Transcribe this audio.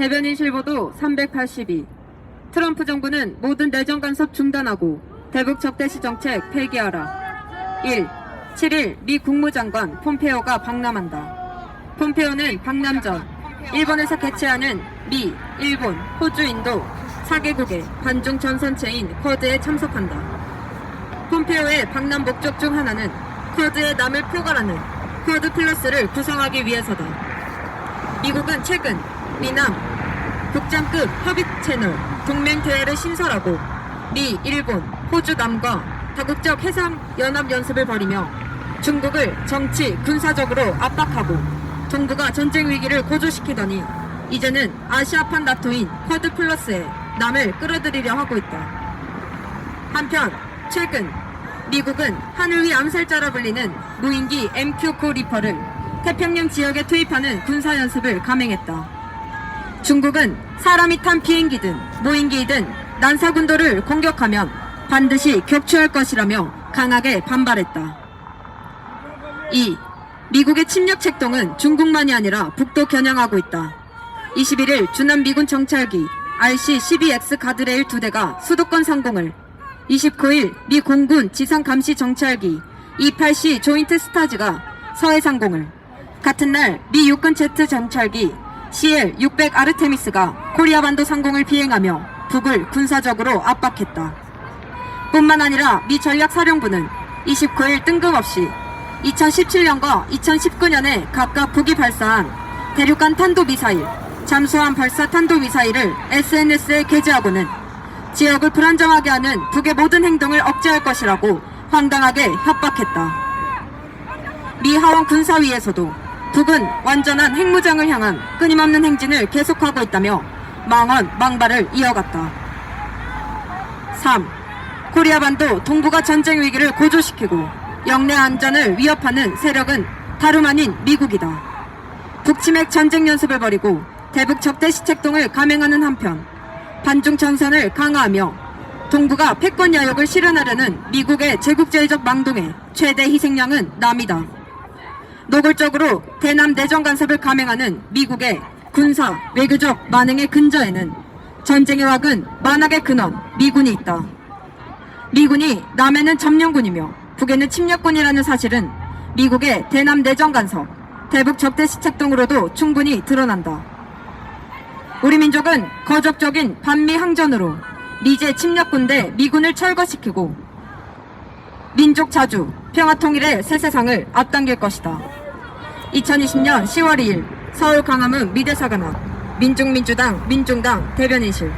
대변인 실 보도 382. 트럼프 정부는 모든 내정 간섭 중단하고 대북 적대시 정책 폐기하라. 1. 7일 미 국무장관 폼페오가 방남한다. 폼페오는 방남 전 일본에서 개최하는 미, 일본, 호주, 인도 4개국의 반중 전선체인 쿼드에 참석한다. 폼페오의 방남 목적 중 하나는 쿼드의 남을 표괄하는 쿼드 플러스를 구성하기 위해서다. 미국은 최근 미남 국장급 협의 채널 동맹 대회를 신설하고 미, 일본, 호주 남과 다국적 해상 연합 연습을 벌이며 중국을 정치, 군사적으로 압박하고 동북아 전쟁 위기를 고조시키더니 이제는 아시아판 나토인 쿼드 플러스에 남을 끌어들이려 하고 있다. 한편 최근 미국은 하늘 위 암살자라 불리는 무인기 MQ-9 리퍼를 태평양 지역에 투입하는 군사 연습을 감행했다. 중국은 사람이 탄 비행기든 무인기든 난사군도를 공격하면 반드시 격추할 것이라며 강하게 반발했다. 2. 미국의 침략 책동은 중국만이 아니라 북도 겨냥하고 있다. 21일 주남 미군 정찰기 RC-12X 가드레일 두 대가 수도권 상공을 29일 미 공군 지상 감시 정찰기 28C 조인트 스타즈가 서해 상공을 같은 날 미 육군 제트 정찰기 CL-600 아르테미스가 코리아 반도 상공을 비행하며 북을 군사적으로 압박했다. 뿐만 아니라 미 전략사령부는 29일 뜬금없이 2017년과 2019년에 각각 북이 발사한 대륙간 탄도미사일, 잠수함 발사 탄도미사일을 SNS에 게재하고는 지역을 불안정하게 하는 북의 모든 행동을 억제할 것이라고 황당하게 협박했다. 미 하원 군사위에서도 북은 완전한 핵무장을 향한 끊임없는 행진을 계속하고 있다며 망언, 망발을 이어갔다. 3. 코리아 반도 동북아 전쟁 위기를 고조시키고 영내 안전을 위협하는 세력은 다름 아닌 미국이다. 북침핵 전쟁 연습을 벌이고 대북 적대 시 책동을 감행하는 한편 반중 전선을 강화하며 동북아 패권 야욕을 실현하려는 미국의 제국주의적 망동의 최대 희생양은 남이다. 노골적으로 대남 내정 간섭을 감행하는 미국의 군사, 외교적 만행의 근저에는 전쟁의 wak은 만악의 근원, 미군이 있다. 미군이 남에는 점령군이며 북에는 침략군이라는 사실은 미국의 대남 내정 간섭, 대북 적대 시 책동으로도 충분히 드러난다. 우리 민족은 거적적인 반미 항전으로 미제 침략군 대 미군을 철거시키고 민족 자주, 평화 통일의 새 세상을 앞당길 것이다. 2020년 10월 2일 서울 강화문 미대사관앞 민중민주당 민중당 대변인실